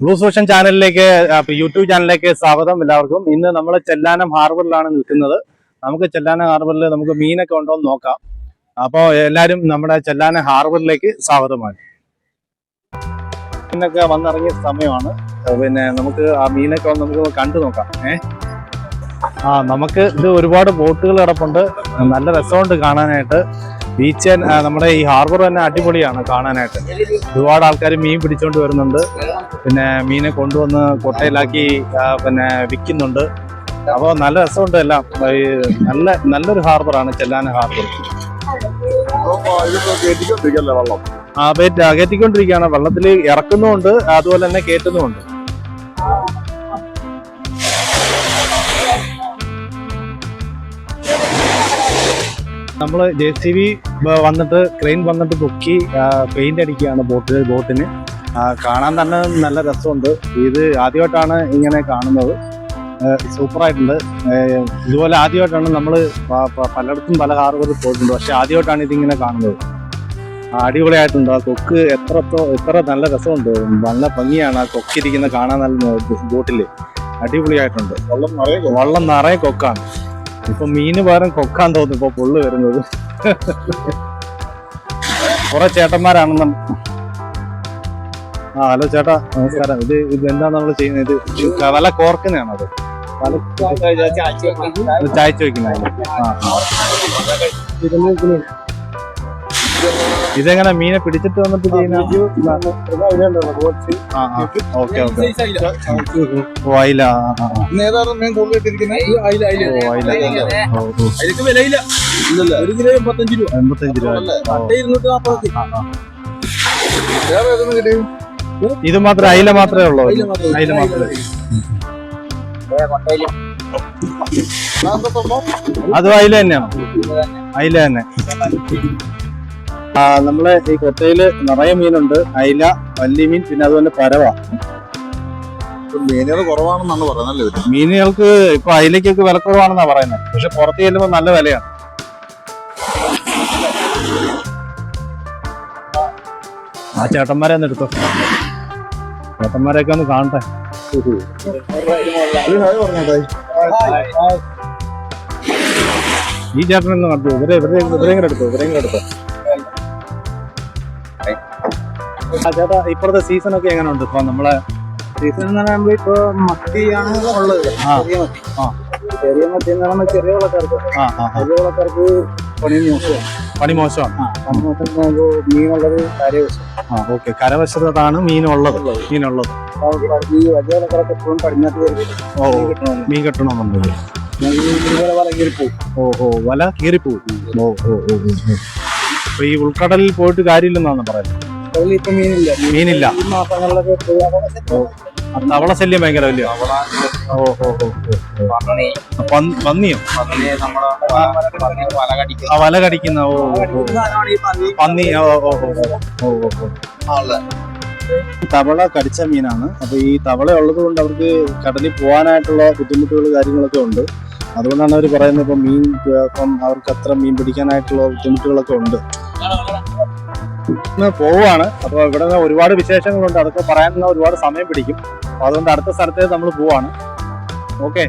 Blue Ocean ചാനലിലേക്ക് YouTube ചാനലിലേക്ക് സ്വാഗതം എല്ലാവർക്കും. ഇന്ന് നമ്മൾ ചെല്ലാനം ഹാർബറിലാണ് നിൽക്കുന്നത്. നമുക്ക് ചെല്ലാനം ഹാർബറിൽ നമുക്ക് മീനൊക്കെ ഉണ്ടോ എന്ന് നോക്കാം. അപ്പോൾ എല്ലാവരും നമ്മുടെ ചെല്ലാനം ഹാർബറിലേക്ക് സ്വാഗതമാണ്. മീനൊക്കെ വന്നിറങ്ങിയ സമയമാണ്. പിന്നെ നമുക്ക് ആ മീനൊക്കെ നമുക്ക് കണ്ടു നോക്കാം. ഏ? ആ നമുക്ക് ഇത് ഒരുപാട് ബോട്ടുകൾ കിടപ്പുണ്ട്. നല്ല രസമുണ്ട് കാണാനായിട്ട്. ബീച്ച് നമ്മുടെ ഈ ഹാർബർ തന്നെ അടിപൊളിയാണ് കാണാനായിട്ട്. ഒരുപാട് ആൾക്കാർ മീൻ പിടിച്ചുകൊണ്ട് വരുന്നുണ്ട്. പിന്നെ മീനെ കൊണ്ടുവന്ന് കൊട്ടയിലാക്കി പിന്നെ വിൽക്കുന്നുണ്ട്. അപ്പോൾ നല്ല രസമുണ്ട് എല്ലാം. നല്ല നല്ലൊരു ഹാർബറാണ് ചെല്ലാന ഹാർബർ. ആ പേറ്റ് അകറ്റിക്കൊണ്ടിരിക്കുകയാണ് വെള്ളത്തിൽ ഇറക്കുന്നുമുണ്ട്. അതുപോലെ തന്നെ കയറ്റുന്നുമുണ്ട് നമ്മൾ ജെ സി ബി വന്നിട്ട് ക്രെയിൻ വന്നിട്ട് പൊക്കി പെയിന്റ് അടിക്കുകയാണ് ബോട്ട് ബോട്ടിന്. കാണാൻ തന്നെ നല്ല രസമുണ്ട്. ഇത് ആദ്യമായിട്ടാണ് ഇങ്ങനെ കാണുന്നത്. സൂപ്പറായിട്ടുണ്ട്. ഇതുപോലെ ആദ്യമായിട്ടാണ് നമ്മൾ പലയിടത്തും പല ഹാർബറിൽ പോയിട്ടുണ്ട്. പക്ഷെ ആദ്യമായിട്ടാണ് ഇതിങ്ങനെ കാണുന്നത്. അടിപൊളിയായിട്ടുണ്ട്. ആ കൊക്ക് എത്രത്തോ എത്ര നല്ല രസമുണ്ട്. നല്ല ഭംഗിയാണ് ആ കൊക്കിരിക്കുന്ന കാണാൻ നല്ല ബോട്ടിൽ. അടിപൊളിയായിട്ടുണ്ട്. വെള്ളം നിറയെ വള്ളം നിറയെ കൊക്കാണ്. ഇപ്പൊ മീന് പകരം കൊക്കാൻ തോന്നുന്നു ഇപ്പൊ പുള്ളു വരുന്നത്. കുറെ ചേട്ടന്മാരാണെന്ന് ആ ഹലോ ചേട്ടാ നമസ്കാരം. ഇത് ഇത് എന്താണ് നമ്മൾ ചെയ്യുന്നത്? ഇത് വല കോർക്കുന്നതാണോ അത്? ചായച്ചു വെക്കുന്ന. ഇതെങ്ങനെ മീനെ പിടിച്ചിട്ട് വന്നിട്ട് ചെയ്യുന്ന? അയില വിലയില്ല. ഒരു കിലോ എൺപത്തഞ്ച് രൂപ. എൺപത്തഞ്ച് രൂപ. ഇരുന്നൂറ്റി. വേറെ ഏതൊന്നും ഇത് മാത്രം അയില മാത്രമേ ഉള്ളൂ. അയില മാത്രമേ അതും അയില തന്നെയാണ്? അയില തന്നെ. നമ്മളെ ഈ കൊട്ടയിൽ നിറയെ മീനുണ്ട്. അയില വല്ലിമീൻ പിന്നെ അതുപോലെ പരവ. മീനുകൾ കുറവാണെന്നാണ് പറയുന്നത് മീനുകൾക്ക് ഇപ്പൊ അയിലക്കൊക്കെ വിലക്കുറവാണെന്നാ പറയുന്നത്. പക്ഷെ പുറത്ത് ചെല്ലുമ്പോൾ നല്ല വിലയാണ് ആ ചേട്ടന്മാരെ ഒന്ന് എടുത്തോ. ചേട്ടന്മാരെയൊക്കെ ഒന്ന് കാണട്ടെ. ഈ ഹായ് ഒന്ന് കണ്ടു ഇവരെ ഇവരെ ഇവരെയും കൂടെ എടുത്തോ ഇവരെയും എടുത്തോ. ചേട്ടാ ഇപ്പോഴത്തെ സീസൺ ഒക്കെ എങ്ങനെ ഉണ്ട് ഇപ്പൊ നമ്മളെ സീസൺ എന്ന് പറയുമ്പോൾ ഇപ്പൊ മത്തിയാണ് ഉള്ളത്. ചെറിയ മത്തി. ചെറിയ മത്തി എന്ന് പറയുമ്പോൾ ചെറിയ വിളക്കാർക്ക്. ചെറിയ വിളക്കാർക്ക് പണി മോശമാണ്. പണി മോശമാണ്. പണി മോശം മീനുള്ളത് കരവശം ആ ഓക്കെ. കരവശത്താണ് മീനുള്ളത്. മീനുള്ളത്. ഈ വലിയ വിളക്കാർക്ക് എപ്പോഴും കയറി ഓ മീൻ കിട്ടണമെന്ന് മീൻ കെട്ടണമെന്നുണ്ട് വല കീറിപ്പോ ഓഹോ ഓ ഓ വല കീറിപ്പോവും ഓ ഓ, ഓ. അപ്പൊ ഈ ഉൾക്കടലിൽ പോയിട്ട് കാര്യമില്ലെന്നാണ് പറയുന്നത്. മീനില്ല. തവള ശല്യം ഭയങ്കര വലിയ. പന്നിയോ? ആ വല കടിക്കുന്ന ഓ. പന്നി. ഓ ഓ ഓ ഓ ഓ ഓ ഓ. തവള കടിച്ച മീനാണ്. അപ്പൊ ഈ തവള ഉള്ളത് കൊണ്ട് അവർക്ക് കടലിൽ പോകാനായിട്ടുള്ള ബുദ്ധിമുട്ടുകൾ കാര്യങ്ങളൊക്കെ ഉണ്ട്. അതുകൊണ്ടാണ് അവർ പറയുന്നത് ഇപ്പൊ മീൻ ഇപ്പം അവർക്ക് അത്ര മീൻ പിടിക്കാനായിട്ടുള്ള ബുദ്ധിമുട്ടുകളൊക്കെ ഉണ്ട്. പോവാണ് അപ്പോൾ ഇവിടെ നിന്ന് ഒരുപാട് വിശേഷങ്ങളുണ്ട്. അതൊക്കെ പറയാനുള്ള ഒരുപാട് സമയം പിടിക്കും. അതുകൊണ്ട് അടുത്ത സ്ഥലത്തേക്ക് നമ്മൾ പോവാണ് ഓക്കെ.